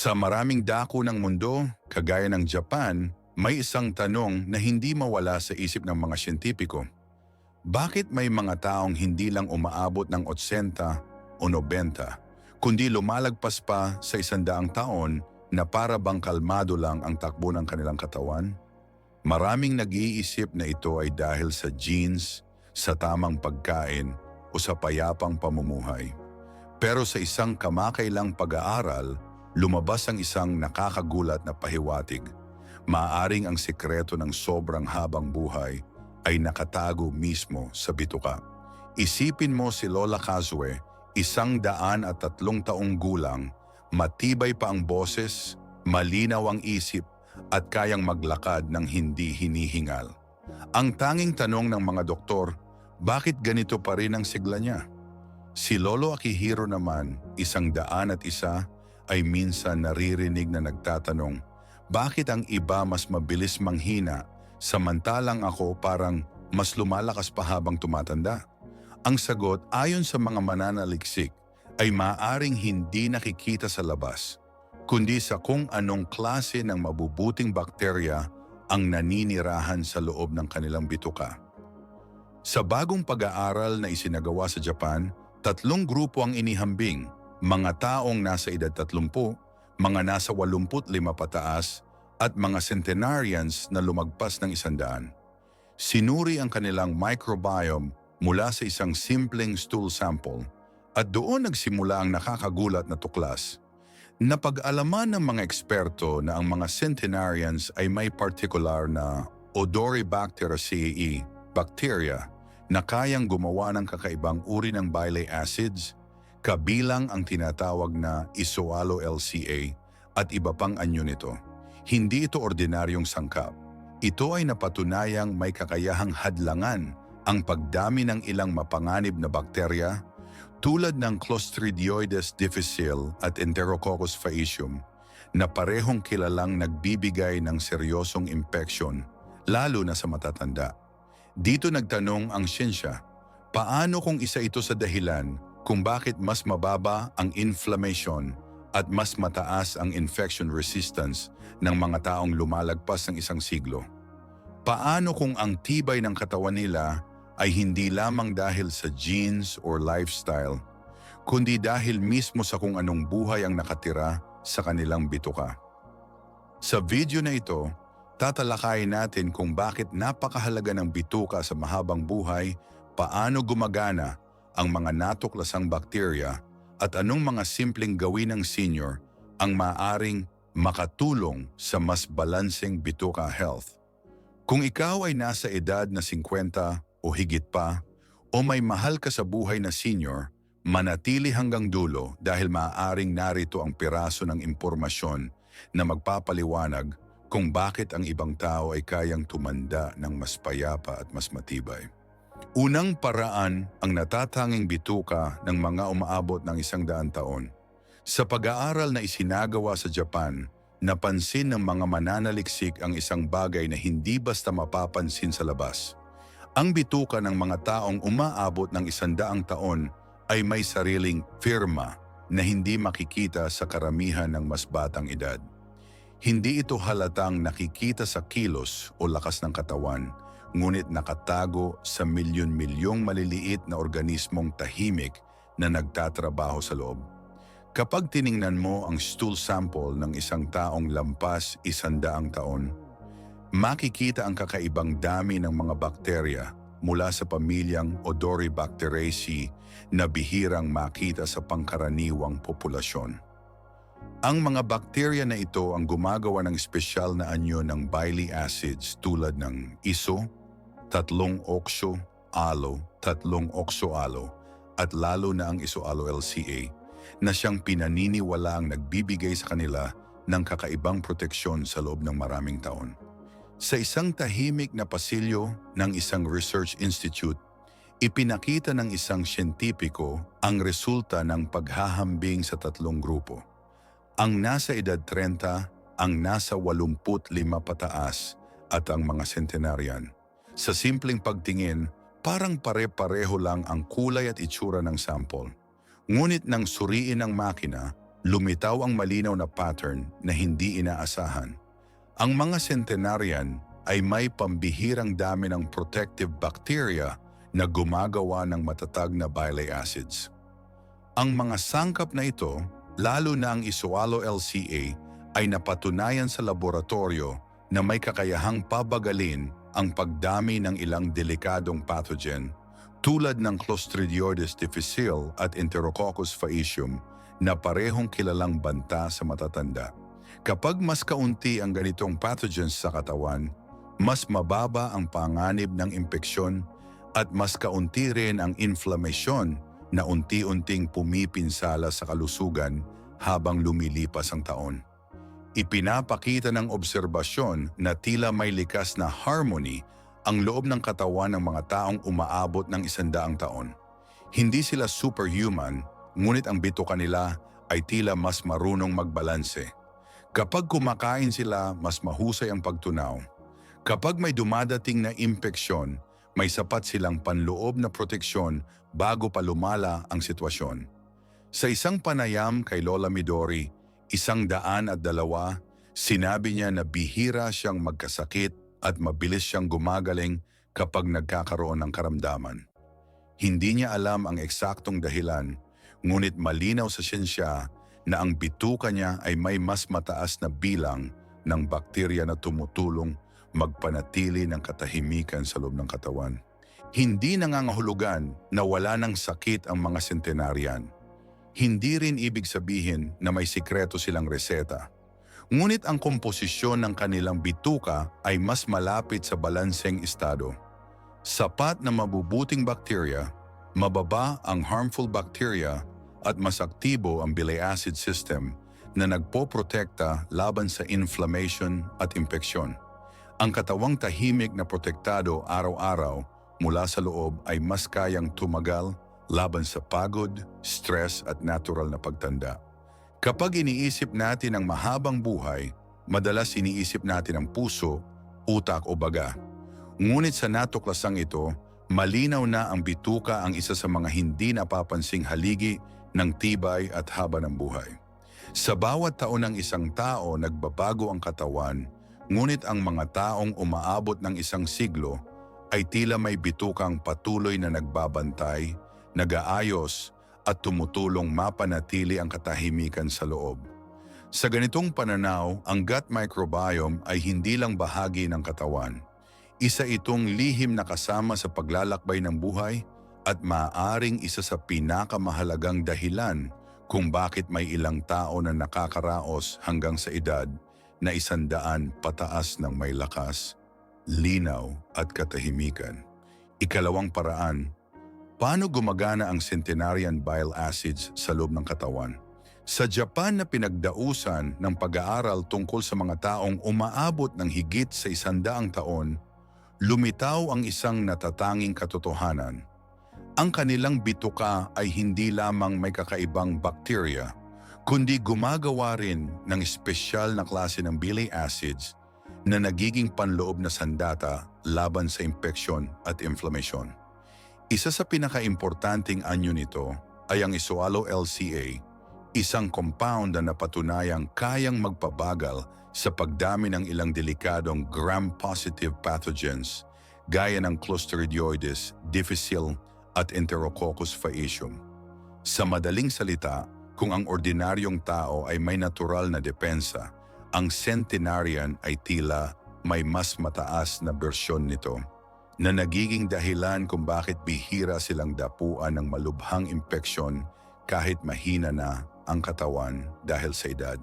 Sa maraming dako ng mundo, kagaya ng Japan, may isang tanong na hindi mawala sa isip ng mga siyentipiko. Bakit may mga taong hindi lang umaabot ng 80 o 90, kundi lumalagpas pa sa isandaang taon na para bang kalmado lang ang takbo ng kanilang katawan? Maraming nag-iisip na ito ay dahil sa genes, sa tamang pagkain o sa payapang pamumuhay. Pero sa isang kamakailang pag-aaral, lumabas ang isang nakakagulat na pahiwatig. Maaring ang sekreto ng sobrang habang buhay ay nakatago mismo sa bituka. Isipin mo si Lola Kazue, isang daan at tatlong taong gulang, matibay pa ang boses, malinaw ang isip, at kayang maglakad ng hindi hinihingal. Ang tanging tanong ng mga doktor, bakit ganito pa rin ang sigla niya? Si Lolo Akihiro naman, isang daan at isa, ay minsan naririnig na nagtatanong, bakit ang iba mas mabilis manghina samantalang ako parang mas lumalakas pa habang tumatanda? Ang sagot ayon sa mga mananaliksik ay maaring hindi nakikita sa labas, kundi sa kung anong klase ng mabubuting bakterya ang naninirahan sa loob ng kanilang bituka. Sa bagong pag-aaral na isinagawa sa Japan, tatlong grupo ang inihambing, mga taong nasa edad 30, mga nasa 85 pataas, at mga centenarians na lumagpas ng isandaan. Sinuri ang kanilang microbiome mula sa isang simpleng stool sample at doon nagsimula ang nakakagulat na tuklas. Napag-alaman ng mga eksperto na ang mga centenarians ay may particular na Odoribacter cei, bacteria, na kayang gumawa ng kakaibang uri ng bile acids, kabilang ang tinatawag na isoalo-LCA at iba pang anyo nito. Hindi ito ordinaryong sangkap. Ito ay napatunayang may kakayahang hadlangan ang pagdami ng ilang mapanganib na bakterya tulad ng Clostridioides difficile at Enterococcus faecium na parehong kilalang nagbibigay ng seryosong impeksyon lalo na sa matatanda. Dito nagtanong ang siyensya, paano kung isa ito sa dahilan kung bakit mas mababa ang inflammation at mas mataas ang infection resistance ng mga taong lumalagpas ng isang siglo? Paano kung ang tibay ng katawan nila ay hindi lamang dahil sa genes or lifestyle, kundi dahil mismo sa kung anong buhay ang nakatira sa kanilang bituka? Sa video na ito, tatalakayin natin kung bakit napakahalaga ng bituka sa mahabang buhay, paano gumagana ang mga natuklasang bakterya at anong mga simpleng gawin ng senior ang maaring makatulong sa mas balanseng bituka health. Kung ikaw ay nasa edad na 50 o higit pa, o may mahal ka sa buhay na senior, manatili hanggang dulo dahil maaaring narito ang piraso ng impormasyon na magpapaliwanag kung bakit ang ibang tao ay kayang tumanda ng mas payapa at mas matibay. Unang paraan ang natatanging bituka ng mga umaabot ng isang daan taon. Sa pag-aaral na isinagawa sa Japan, napansin ng mga mananaliksik ang isang bagay na hindi basta mapapansin sa labas. Ang bituka ng mga taong umaabot ng isandaang taon ay may sariling firma na hindi makikita sa karamihan ng mas batang edad. Hindi ito halatang nakikita sa kilos o lakas ng katawan, ngunit nakatago sa milyon-milyong maliliit na organismong tahimik na nagtatrabaho sa loob. Kapag tiningnan mo ang stool sample ng isang taong lampas isandaang taon, makikita ang kakaibang dami ng mga bakterya mula sa pamilyang Odoribacteraceae na bihirang makita sa pangkaraniwang populasyon. Ang mga bakterya na ito ang gumagawa ng espesyal na anyo ng bile acids tulad ng iso, tatlong oxo, alo, tatlong oxoalo, at lalo na ang isoalo-LCA na siyang pinaniniwala ang nagbibigay sa kanila ng kakaibang proteksyon sa loob ng maraming taon. Sa isang tahimik na pasilyo ng isang research institute, ipinakita ng isang siyentipiko ang resulta ng paghahambing sa tatlong grupo. Ang nasa edad 30, ang nasa 85 pataas at ang mga centenarian. Sa simpleng pagtingin, parang pare-pareho lang ang kulay at itsura ng sample. Ngunit nang suriin ng makina, lumitaw ang malinaw na pattern na hindi inaasahan. Ang mga centenarian ay may pambihirang dami ng protective bacteria na gumagawa ng matatag na bile acids. Ang mga sangkap na ito, lalo na ang Isualo LCA, ay napatunayan sa laboratorio na may kakayahang pabagalin ang pagdami ng ilang delikadong pathogen tulad ng Clostridioides difficile at Enterococcus faecium na parehong kilalang banta sa matatanda. Kapag mas kaunti ang ganitong pathogens sa katawan, mas mababa ang panganib ng impeksyon at mas kaunti rin ang inflammation na unti-unting pumipinsala sa kalusugan habang lumilipas ang taon. Ipinapakita ng obserbasyon na tila may likas na harmony ang loob ng katawan ng mga taong umaabot ng isandaang taon. Hindi sila superhuman, ngunit ang bituka nila ay tila mas marunong magbalanse. Kapag kumakain sila, mas mahusay ang pagtunaw. Kapag may dumadating na impeksyon, may sapat silang panloob na proteksyon bago pa lumala ang sitwasyon. Sa isang panayam kay Lola Midori, isang daan at dalawa, sinabi niya na bihira siyang magkasakit at mabilis siyang gumagaling kapag nagkakaroon ng karamdaman. Hindi niya alam ang eksaktong dahilan, ngunit malinaw sa siyensya na ang bituka niya ay may mas mataas na bilang ng bakterya na tumutulong magpanatili ng katahimikan sa loob ng katawan. Hindi nangangahulugan na wala ng sakit ang mga centenarian. Hindi rin ibig sabihin na may sikreto silang reseta. Ngunit ang komposisyon ng kanilang bituka ay mas malapit sa balanseng estado. Sapat na mabubuting bakterya, mababa ang harmful bacteria at mas aktibo ang bile acid system na nagpoprotekta laban sa inflammation at impeksyon. Ang katawang tahimik na protektado araw-araw mula sa loob ay mas kayang tumagal laban sa pagod, stress at natural na pagtanda. Kapag iniisip natin ang mahabang buhay, madalas iniisip natin ang puso, utak o baga. Ngunit sa natuklasang ito, malinaw na ang bituka ang isa sa mga hindi napapansing haligi ng tibay at haba ng buhay. Sa bawat taon ng isang tao, nagbabago ang katawan Ngunit ang mga taong umaabot ng isang siglo ay tila may bitukang patuloy na nagbabantay, nagaayos at tumutulong mapanatili ang katahimikan sa loob. Sa ganitong pananaw, ang gut microbiome ay hindi lang bahagi ng katawan. Isa itong lihim na kasama sa paglalakbay ng buhay at maaaring isa sa pinakamahalagang dahilan kung bakit may ilang tao na nakakaraos hanggang sa edad na isandaan pataas ng may lakas, linaw at katahimikan. Ikalawang paraan, paano gumagana ang centenarian bile acids sa loob ng katawan? Sa Japan na pinagdausan ng pag-aaral tungkol sa mga taong umaabot ng higit sa isandaang taon, lumitaw ang isang natatanging katotohanan. Ang kanilang bituka ay hindi lamang may kakaibang bakterya, kundi gumagawa rin ng espesyal na klase ng bile acids na nagiging panloob na sandata laban sa impeksyon at inflammation. Isa sa pinakaimportanteng anyo nito ay ang Isualo LCA, isang compound na napatunayang kayang magpabagal sa pagdami ng ilang delikadong gram-positive pathogens gaya ng Clostridioides difficile at Enterococcus faecium. Sa madaling salita, kung ang ordinaryong tao ay may natural na depensa, ang centenarian ay tila may mas mataas na bersyon nito na nagiging dahilan kung bakit bihira silang dapuan ng malubhang impeksyon kahit mahina na ang katawan dahil sa edad.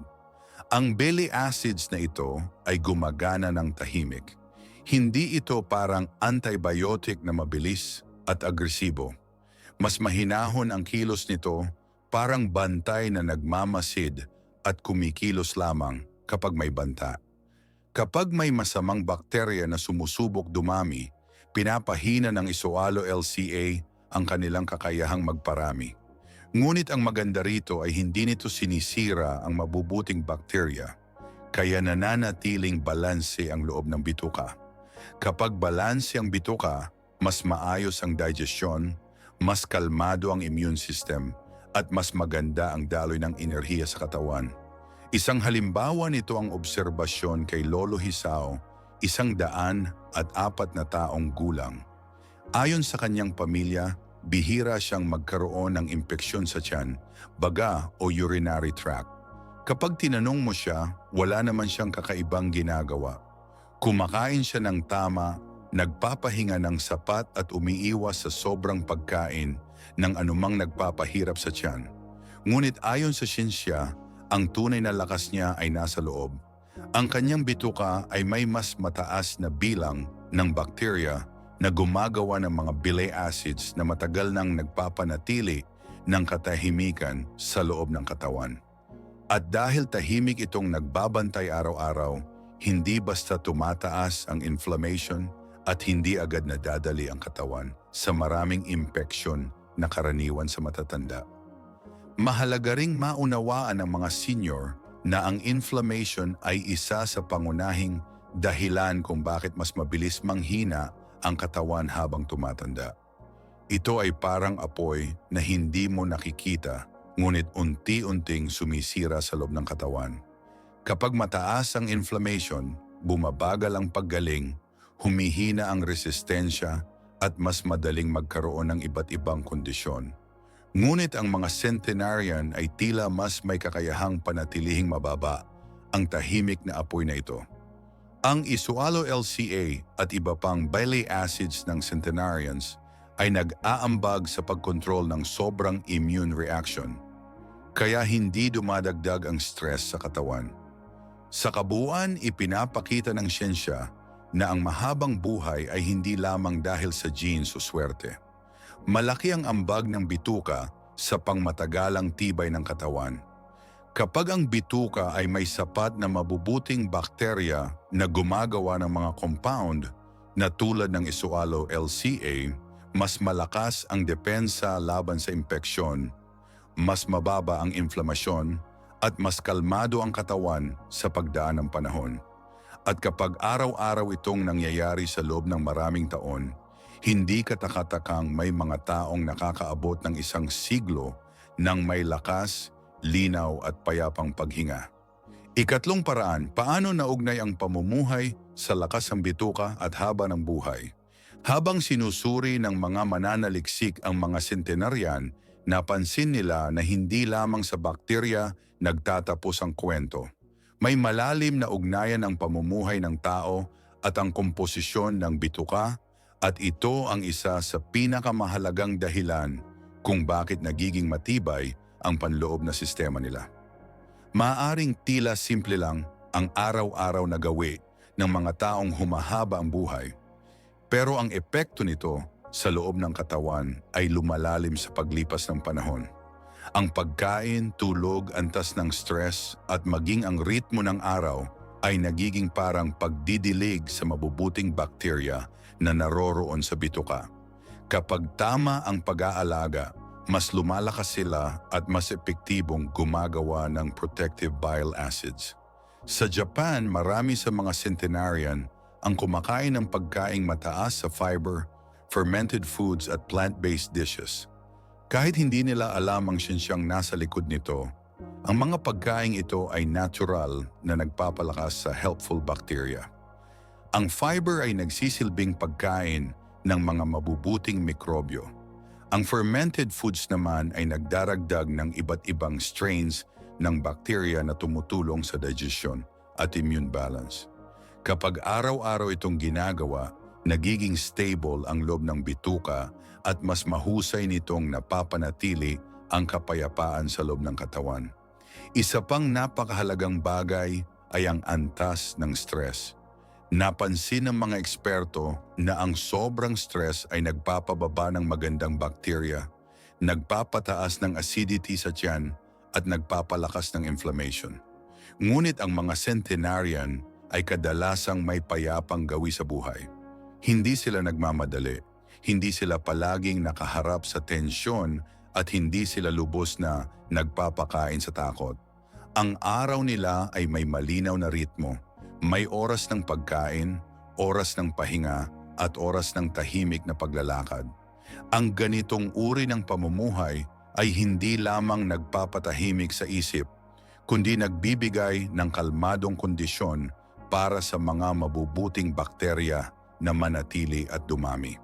Ang belly acids na ito ay gumagana ng tahimik. Hindi ito parang antibiotic na mabilis at agresibo. Mas mahinahon ang kilos nito Parang bantay na nagmamasid at kumikilos lamang kapag may banta. Kapag may masamang bakterya na sumusubok dumami, pinapahina ng Isoalo LCA ang kanilang kakayahang magparami. Ngunit ang maganda rito ay hindi nito sinisira ang mabubuting bakterya, kaya nananatiling balanse ang loob ng bituka. Kapag balanse ang bituka, mas maayos ang digestion, mas kalmado ang immune system, at mas maganda ang daloy ng enerhiya sa katawan. Isang halimbawa nito ang obserbasyon kay Lolo Hisao, isang daan at apat na taong gulang. Ayon sa kanyang pamilya, bihira siyang magkaroon ng impeksyon sa tiyan, baga o urinary tract. Kapag tinanong mo siya, wala naman siyang kakaibang ginagawa. Kumakain siya ng tama, nagpapahinga ng sapat at umiiwas sa sobrang pagkain ng anumang nagpapahirap sa tiyan. Ngunit ayon sa siyensya, ang tunay na lakas niya ay nasa loob. Ang kanyang bituka ay may mas mataas na bilang ng bakterya na gumagawa ng mga bile acids na matagal nang nagpapanatili ng katahimikan sa loob ng katawan. At dahil tahimik itong nagbabantay araw-araw, hindi basta tumataas ang inflammation at hindi agad nadadali ang katawan sa maraming impeksyon na karaniwan sa matatanda. Mahalaga ring maunawaan ng mga senior na ang inflammation ay isa sa pangunahing dahilan kung bakit mas mabilis manghina ang katawan habang tumatanda. Ito ay parang apoy na hindi mo nakikita ngunit unti-unting sumisira sa loob ng katawan. Kapag mataas ang inflammation, bumabagal ang paggaling, humihina ang resistensya at mas madaling magkaroon ng iba't ibang kondisyon. Ngunit ang mga centenarian ay tila mas may kakayahang panatilihing mababa ang tahimik na apoy na ito. Ang Isualo LCA at iba pang bile acids ng centenarians ay nag-aambag sa pagkontrol ng sobrang immune reaction. Kaya hindi dumadagdag ang stress sa katawan. Sa kabuuan, ipinapakita ng siyensya na ang mahabang buhay ay hindi lamang dahil sa genes o swerte. Malaki ang ambag ng bituka sa pangmatagalang tibay ng katawan. Kapag ang bituka ay may sapat na mabubuting bakterya na gumagawa ng mga compound na tulad ng isualo LCA, mas malakas ang depensa laban sa impeksyon, mas mababa ang inflamasyon, at mas kalmado ang katawan sa pagdaan ng panahon. At kapag araw-araw itong nangyayari sa loob ng maraming taon, hindi katakatakang may mga taong nakakaabot ng isang siglo ng may lakas, linaw at payapang paghinga. Ikatlong paraan, paano naugnay ang pamumuhay sa lakas ng bituka at haba ng buhay? Habang sinusuri ng mga mananaliksik ang mga sentenaryan, napansin nila na hindi lamang sa bakterya nagtatapos ang kwento. May malalim na ugnayan ang pamumuhay ng tao at ang komposisyon ng bituka at ito ang isa sa pinakamahalagang dahilan kung bakit nagiging matibay ang panloob na sistema nila. Maaring tila simple lang ang araw-araw na gawi ng mga taong humahaba ang buhay, pero ang epekto nito sa loob ng katawan ay lumalalim sa paglipas ng panahon. Ang pagkain, tulog, antas ng stress at maging ang ritmo ng araw ay nagiging parang pagdidilig sa mabubuting bakterya na naroroon sa bituka. Kapag tama ang pag-aalaga, mas lumalakas sila at mas epektibong gumagawa ng protective bile acids. Sa Japan, marami sa mga centenarian ang kumakain ng pagkaing mataas sa fiber, fermented foods at plant-based dishes. Kahit hindi nila alam ang siyensyang nasa likod nito, ang mga pagkaing ito ay natural na nagpapalakas sa helpful bacteria. Ang fiber ay nagsisilbing pagkain ng mga mabubuting mikrobyo. Ang fermented foods naman ay nagdaragdag ng iba't ibang strains ng bacteria na tumutulong sa digestion at immune balance. Kapag araw-araw itong ginagawa, nagiging stable ang loob ng bituka at mas mahusay nitong napapanatili ang kapayapaan sa loob ng katawan. Isa pang napakahalagang bagay ay ang antas ng stress. Napansin ng mga eksperto na ang sobrang stress ay nagpapababa ng magandang bakterya, nagpapataas ng acidity sa tiyan at nagpapalakas ng inflammation. Ngunit ang mga centenarian ay kadalasang may payapang gawi sa buhay. Hindi sila nagmamadali, hindi sila palaging nakaharap sa tensyon at hindi sila lubos na nagpapakain sa takot. Ang araw nila ay may malinaw na ritmo may oras ng pagkain, oras ng pahinga, at oras ng tahimik na paglalakad. Ang ganitong uri ng pamumuhay ay hindi lamang nagpapatahimik sa isip, kundi nagbibigay ng kalmadong kondisyon para sa mga mabubuting bakterya na manatili at dumami.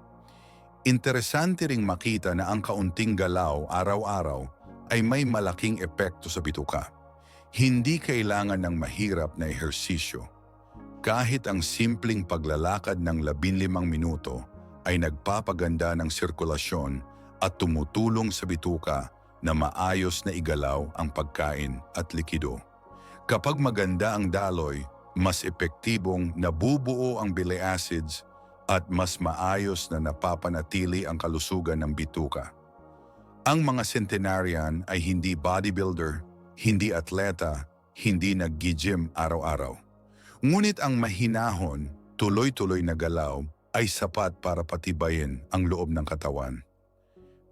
Interesante ring makita na ang kaunting galaw araw-araw ay may malaking epekto sa bituka. Hindi kailangan ng mahirap na ehersisyo. Kahit ang simpleng paglalakad ng 15 minuto ay nagpapaganda ng sirkulasyon at tumutulong sa bituka na maayos na igalaw ang pagkain at likido. Kapag maganda ang daloy, mas epektibong nabubuo ang bile acids at mas maayos na napapanatili ang kalusugan ng bituka. Ang mga centenarian ay hindi bodybuilder, hindi atleta, hindi nag-gym araw-araw. Ngunit ang mahinahon, tuloy-tuloy na galaw ay sapat para patibayin ang loob ng katawan.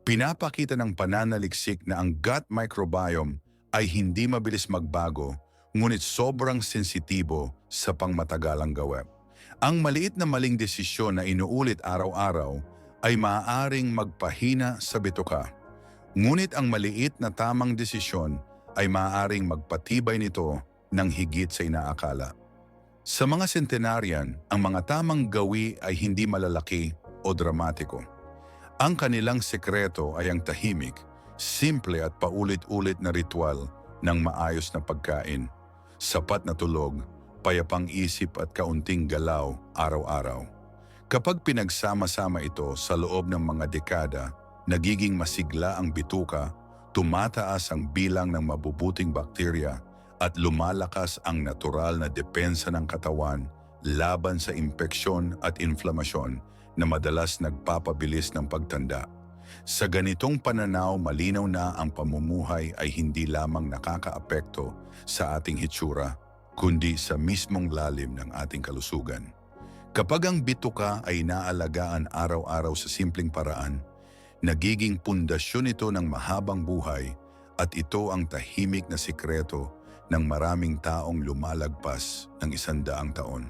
Pinapakita ng pananaliksik na ang gut microbiome ay hindi mabilis magbago ngunit sobrang sensitibo sa pangmatagalang gawa. Ang maliit na maling desisyon na inuulit araw-araw ay maaaring magpahina sa bituka. Ngunit ang maliit na tamang desisyon ay maaaring magpatibay nito ng higit sa inaakala. Sa mga centenarian, ang mga tamang gawi ay hindi malalaki o dramatiko. Ang kanilang sekreto ay ang tahimik, simple at paulit-ulit na ritual ng maayos na pagkain, sapat na tulog, payapang isip at kaunting galaw araw-araw. Kapag pinagsama-sama ito sa loob ng mga dekada, nagiging masigla ang bituka, tumataas ang bilang ng mabubuting bakterya at lumalakas ang natural na depensa ng katawan laban sa impeksyon at inflamasyon na madalas nagpapabilis ng pagtanda. Sa ganitong pananaw, malinaw na ang pamumuhay ay hindi lamang nakakaapekto sa ating hitsura, kundi sa mismong lalim ng ating kalusugan. Kapag ang bituka ay naalagaan araw-araw sa simpleng paraan, nagiging pundasyon ito ng mahabang buhay at ito ang tahimik na sikreto ng maraming taong lumalagpas ng isandaang taon.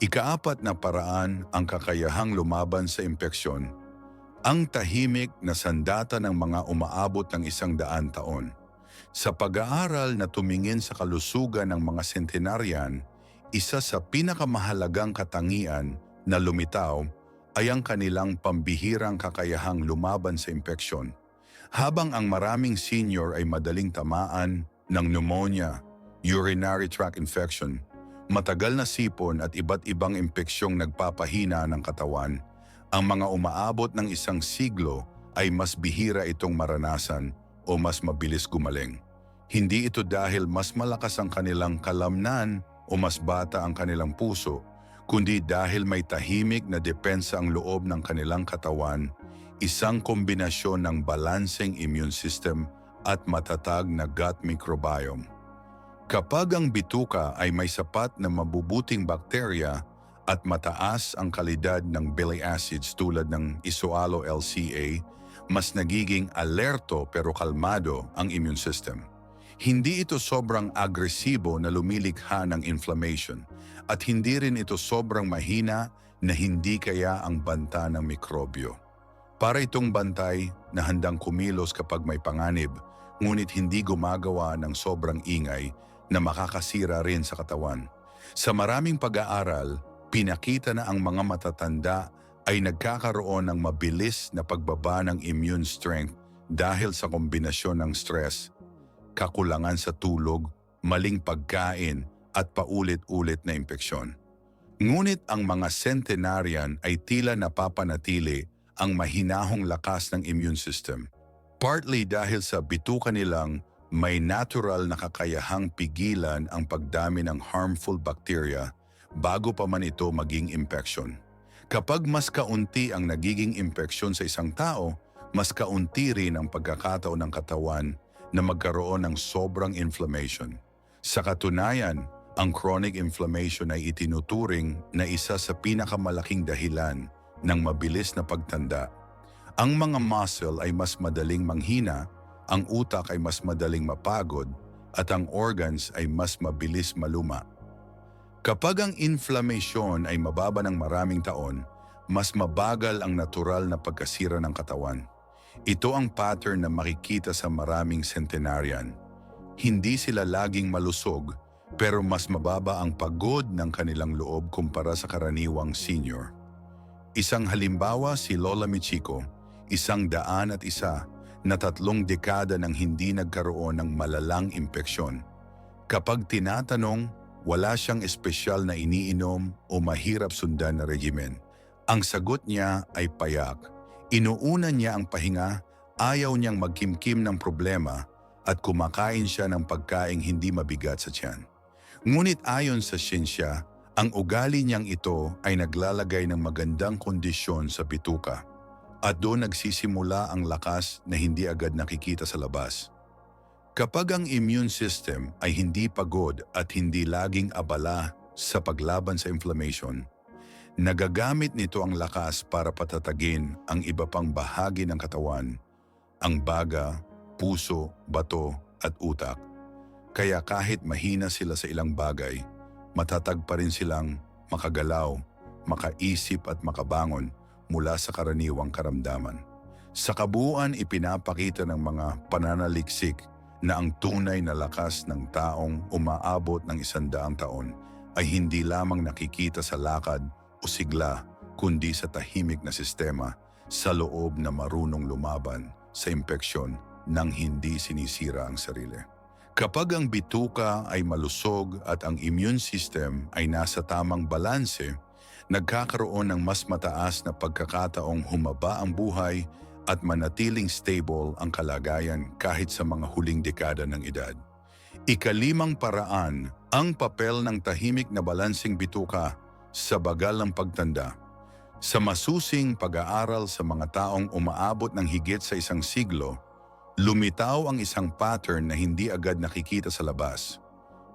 Ikaapat na paraan ang kakayahang lumaban sa impeksyon, ang tahimik na sandata ng mga umaabot ng isang daan taon. Sa pag-aaral na tumingin sa kalusugan ng mga centenarian, isa sa pinakamahalagang katangian na lumitaw ay ang kanilang pambihirang kakayahang lumaban sa impeksyon. Habang ang maraming senior ay madaling tamaan ng pneumonia, urinary tract infection, matagal na sipon at iba't ibang impeksyong nagpapahina ng katawan, ang mga umaabot ng isang siglo ay mas bihira itong maranasan o mas mabilis gumaling. Hindi ito dahil mas malakas ang kanilang kalamnan o mas bata ang kanilang puso, kundi dahil may tahimik na depensa ang loob ng kanilang katawan, isang kombinasyon ng balancing immune system at matatag na gut microbiome. Kapag ang bituka ay may sapat na mabubuting bakterya at mataas ang kalidad ng bile acids tulad ng Isoalo LCA, mas nagiging alerto pero kalmado ang immune system. Hindi ito sobrang agresibo na lumilikha ng inflammation at hindi rin ito sobrang mahina na hindi kaya ang banta ng mikrobyo. Para itong bantay na handang kumilos kapag may panganib, ngunit hindi gumagawa ng sobrang ingay na makakasira rin sa katawan. Sa maraming pag-aaral, pinakita na ang mga matatanda ay nagkakaroon ng mabilis na pagbaba ng immune strength dahil sa kombinasyon ng stress, kakulangan sa tulog, maling pagkain at paulit-ulit na impeksyon. Ngunit ang mga centenarian ay tila napapanatili ang mahinahong lakas ng immune system. Partly dahil sa bituka nilang may natural na kakayahang pigilan ang pagdami ng harmful bacteria bago pa man ito maging infection. Kapag mas kaunti ang nagiging infeksyon sa isang tao, mas kaunti rin ang pagkakataon ng katawan na magkaroon ng sobrang inflammation. Sa katunayan, ang chronic inflammation ay itinuturing na isa sa pinakamalaking dahilan ng mabilis na pagtanda. Ang mga muscle ay mas madaling manghina ang utak ay mas madaling mapagod at ang organs ay mas mabilis maluma. Kapag ang inflammation ay mababa ng maraming taon, mas mabagal ang natural na pagkasira ng katawan. Ito ang pattern na makikita sa maraming centenarian. Hindi sila laging malusog pero mas mababa ang pagod ng kanilang loob kumpara sa karaniwang senior. Isang halimbawa si Lola Michiko, isang daan at isa na tatlong dekada nang hindi nagkaroon ng malalang impeksyon. Kapag tinatanong, wala siyang espesyal na iniinom o mahirap sundan na regimen. Ang sagot niya ay payak. Inuuna niya ang pahinga, ayaw niyang magkimkim ng problema at kumakain siya ng pagkaing hindi mabigat sa tiyan. Ngunit ayon sa siyensya, ang ugali niyang ito ay naglalagay ng magandang kondisyon sa bituka at doon nagsisimula ang lakas na hindi agad nakikita sa labas. Kapag ang immune system ay hindi pagod at hindi laging abala sa paglaban sa inflammation, nagagamit nito ang lakas para patatagin ang iba pang bahagi ng katawan, ang baga, puso, bato at utak. Kaya kahit mahina sila sa ilang bagay, matatag pa rin silang makagalaw, makaisip at makabangon mula sa karaniwang karamdaman. Sa kabuuan ipinapakita ng mga pananaliksik na ang tunay na lakas ng taong umaabot ng isandaang taon ay hindi lamang nakikita sa lakad o sigla kundi sa tahimik na sistema sa loob na marunong lumaban sa impeksyon nang hindi sinisira ang sarili. Kapag ang bituka ay malusog at ang immune system ay nasa tamang balanse, nagkakaroon ng mas mataas na pagkakataong humaba ang buhay at manatiling stable ang kalagayan kahit sa mga huling dekada ng edad. Ikalimang paraan, ang papel ng tahimik na balansing bituka sa bagal ng pagtanda. Sa masusing pag-aaral sa mga taong umaabot ng higit sa isang siglo, lumitaw ang isang pattern na hindi agad nakikita sa labas.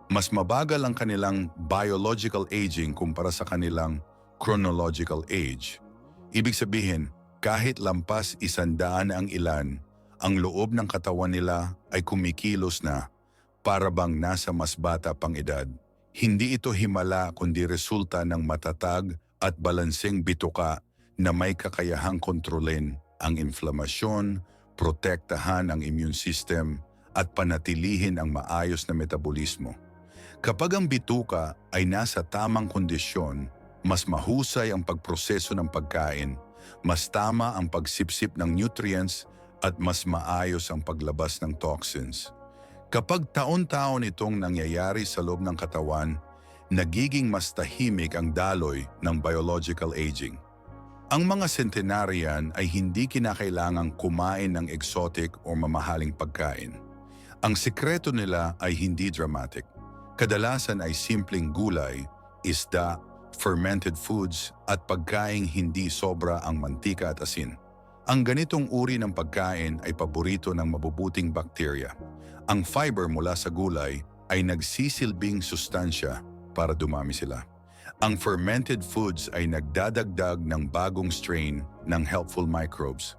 Mas mabagal ang kanilang biological aging kumpara sa kanilang chronological age. Ibig sabihin, kahit lampas isandaan ang ilan, ang loob ng katawan nila ay kumikilos na para bang nasa mas bata pang edad. Hindi ito himala kundi resulta ng matatag at balanseng bituka na may kakayahang kontrolin ang inflamasyon, protektahan ang immune system at panatilihin ang maayos na metabolismo. Kapag ang bituka ay nasa tamang kondisyon, mas mahusay ang pagproseso ng pagkain, mas tama ang pagsipsip ng nutrients at mas maayos ang paglabas ng toxins. Kapag taon-taon itong nangyayari sa loob ng katawan, nagiging mas tahimik ang daloy ng biological aging. Ang mga centenarian ay hindi kinakailangang kumain ng exotic o mamahaling pagkain. Ang sikreto nila ay hindi dramatic. Kadalasan ay simpleng gulay, isda, fermented foods at pagkaing hindi sobra ang mantika at asin. Ang ganitong uri ng pagkain ay paborito ng mabubuting bakterya. Ang fiber mula sa gulay ay nagsisilbing sustansya para dumami sila. Ang fermented foods ay nagdadagdag ng bagong strain ng helpful microbes.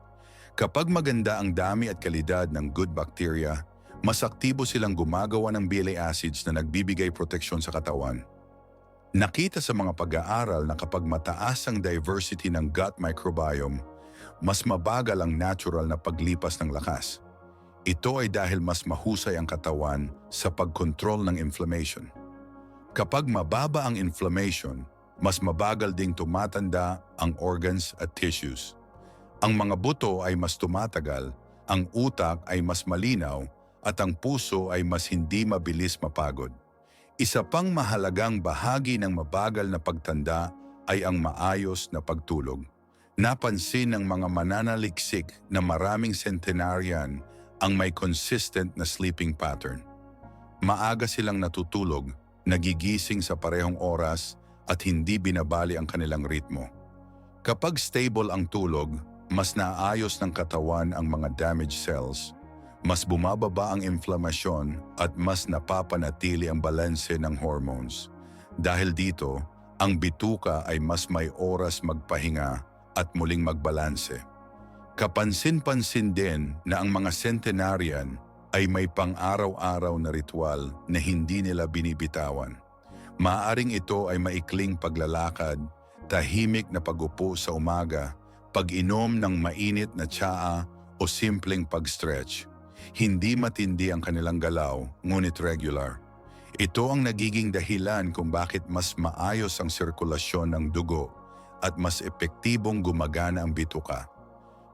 Kapag maganda ang dami at kalidad ng good bacteria, mas aktibo silang gumagawa ng bile acids na nagbibigay proteksyon sa katawan. Nakita sa mga pag-aaral na kapag mataas ang diversity ng gut microbiome, mas mabagal ang natural na paglipas ng lakas. Ito ay dahil mas mahusay ang katawan sa pagkontrol ng inflammation. Kapag mababa ang inflammation, mas mabagal ding tumatanda ang organs at tissues. Ang mga buto ay mas tumatagal, ang utak ay mas malinaw, at ang puso ay mas hindi mabilis mapagod. Isa pang mahalagang bahagi ng mabagal na pagtanda ay ang maayos na pagtulog. Napansin ng mga mananaliksik na maraming centenarian ang may consistent na sleeping pattern. Maaga silang natutulog nagigising sa parehong oras at hindi binabali ang kanilang ritmo. Kapag stable ang tulog, mas naayos ng katawan ang mga damaged cells, mas bumababa ang inflamasyon at mas napapanatili ang balanse ng hormones. Dahil dito, ang bituka ay mas may oras magpahinga at muling magbalanse. Kapansin-pansin din na ang mga centenarian ay may pang-araw-araw na ritual na hindi nila binibitawan. Maaring ito ay maikling paglalakad, tahimik na pagupo sa umaga, pag-inom ng mainit na tsaa o simpleng pag-stretch. Hindi matindi ang kanilang galaw, ngunit regular. Ito ang nagiging dahilan kung bakit mas maayos ang sirkulasyon ng dugo at mas epektibong gumagana ang bituka.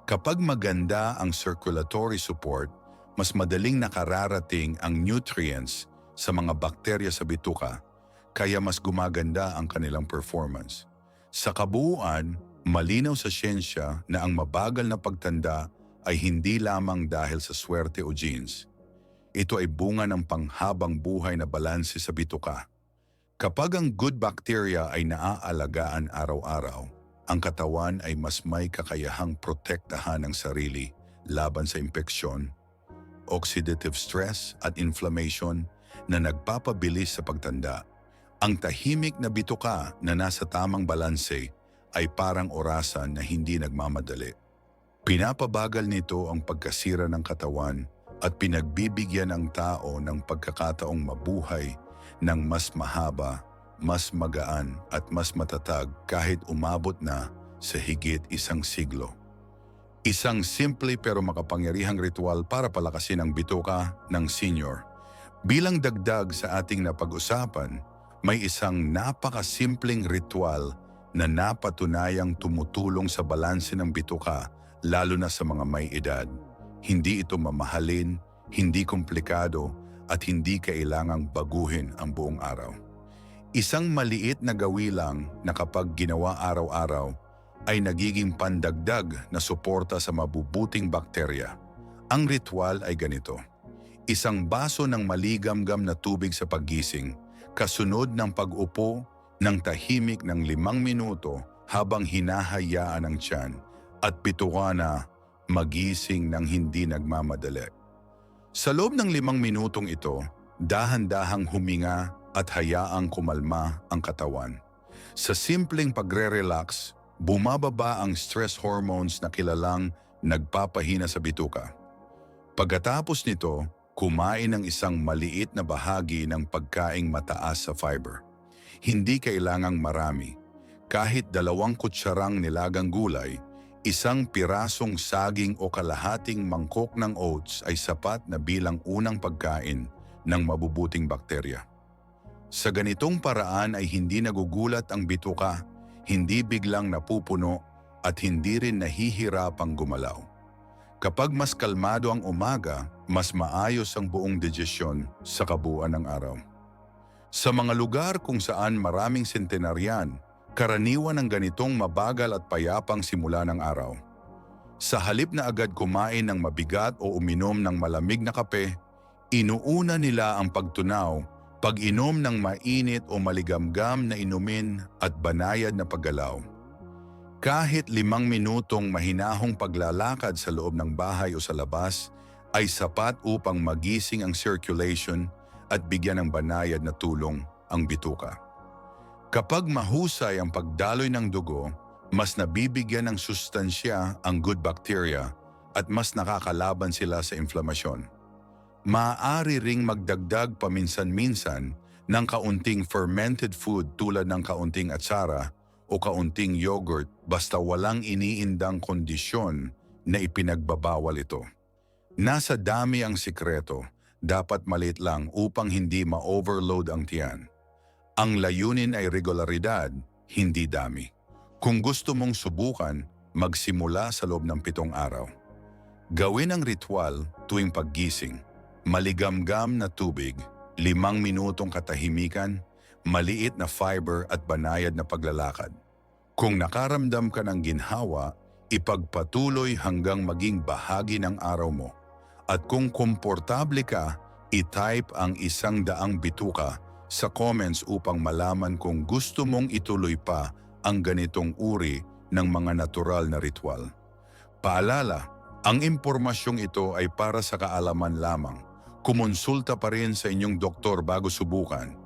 Kapag maganda ang circulatory support, mas madaling nakararating ang nutrients sa mga bakterya sa bituka, kaya mas gumaganda ang kanilang performance. Sa kabuuan, malinaw sa siyensya na ang mabagal na pagtanda ay hindi lamang dahil sa swerte o genes. Ito ay bunga ng panghabang buhay na balanse sa bituka. Kapag ang good bacteria ay naaalagaan araw-araw, ang katawan ay mas may kakayahang protektahan ang sarili laban sa impeksyon, oxidative stress at inflammation na nagpapabilis sa pagtanda. Ang tahimik na bituka na nasa tamang balanse ay parang orasan na hindi nagmamadali. Pinapabagal nito ang pagkasira ng katawan at pinagbibigyan ang tao ng pagkakataong mabuhay ng mas mahaba, mas magaan at mas matatag kahit umabot na sa higit isang siglo. Isang simple pero makapangyarihang ritual para palakasin ang bituka ng senior. Bilang dagdag sa ating napag-usapan, may isang napakasimpleng ritual na napatunayang tumutulong sa balanse ng bituka lalo na sa mga may edad. Hindi ito mamahalin, hindi komplikado at hindi kailangang baguhin ang buong araw. Isang maliit na gawi lang na kapag ginawa araw-araw ay nagiging pandagdag na suporta sa mabubuting bakterya. Ang ritual ay ganito. Isang baso ng maligamgam na tubig sa paggising, kasunod ng pag-upo ng tahimik ng limang minuto habang hinahayaan ang tiyan at pituka na magising ng hindi nagmamadali. Sa loob ng limang minutong ito, dahan-dahang huminga at hayaang kumalma ang katawan. Sa simpleng pagre-relax, bumababa ang stress hormones na kilalang nagpapahina sa bituka. Pagkatapos nito, kumain ng isang maliit na bahagi ng pagkaing mataas sa fiber. Hindi kailangang marami. Kahit dalawang kutsarang nilagang gulay, isang pirasong saging o kalahating mangkok ng oats ay sapat na bilang unang pagkain ng mabubuting bakterya. Sa ganitong paraan ay hindi nagugulat ang bituka, hindi biglang napupuno at hindi rin nahihirapang gumalaw. Kapag mas kalmado ang umaga, mas maayos ang buong digestion sa kabuuan ng araw. Sa mga lugar kung saan maraming sentenaryan, karaniwan ang ganitong mabagal at payapang simula ng araw. Sa halip na agad kumain ng mabigat o uminom ng malamig na kape, inuuna nila ang pagtunaw, pag-inom ng mainit o maligamgam na inumin at banayad na paggalaw. Kahit limang minutong mahinahong paglalakad sa loob ng bahay o sa labas ay sapat upang magising ang circulation at bigyan ng banayad na tulong ang bituka. Kapag mahusay ang pagdaloy ng dugo, mas nabibigyan ng sustansya ang good bacteria at mas nakakalaban sila sa inflamasyon. Maaari ring magdagdag paminsan-minsan ng kaunting fermented food tulad ng kaunting atsara o kaunting yogurt basta walang iniindang kondisyon na ipinagbabawal ito. Nasa dami ang sikreto, dapat malit lang upang hindi ma-overload ang tiyan. Ang layunin ay regularidad, hindi dami. Kung gusto mong subukan, magsimula sa loob ng pitong araw. Gawin ang ritual tuwing paggising. Maligamgam na tubig, limang minutong katahimikan, maliit na fiber at banayad na paglalakad. Kung nakaramdam ka ng ginhawa, ipagpatuloy hanggang maging bahagi ng araw mo. At kung komportable ka, i-type ang isang daang bituka sa comments upang malaman kung gusto mong ituloy pa ang ganitong uri ng mga natural na ritual. Paalala, ang impormasyong ito ay para sa kaalaman lamang. Kumonsulta pa rin sa inyong doktor bago subukan